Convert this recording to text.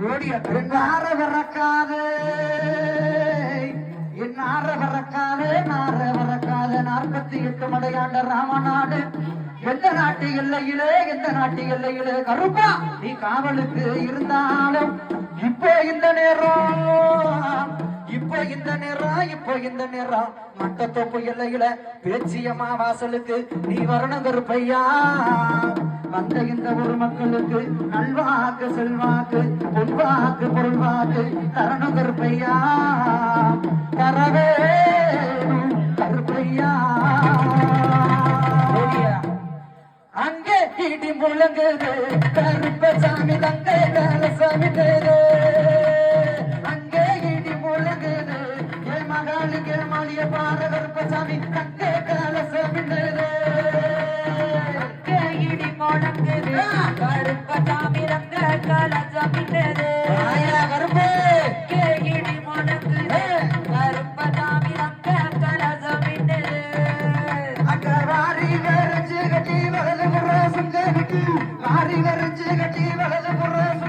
ஓடிய நார என் நார வரக்காதே நார வரக்காத நாற்பத்தி எட்டு மடையாண்ட ராமநாடு எந்த நாட்டு எல்லையிலே எந்த நாட்டு எல்லையிலே? கருப்பா நீ காவலுக்கு இருந்தாலும் இப்போ இந்த நேரம் இப்போ இந்த நேரம் இப்போ இந்த நேரம் மட்டத்தோப்பு எல்லையில பேச்சியம்மா வாசலுக்கு நீ வரணும் கருப்பையா. வந்த இந்த ஒரு மக்களுக்கு நல்வாக்கு செல்வாக்கு பொன்வாக்கு பொருள்வாக்கு தரணும் கருப்பையா? தரவே கருப்பையா? அங்கே இடி முழங்குது கருப்பசாமி தங்கை சாமி அங்கே இடி முழங்குது என் மகாளுக்கு மாளிய பார கருப்பசாமி தங்கை கட்டி லாரியில் எரிஞ்சு கட்டி வலது புறம்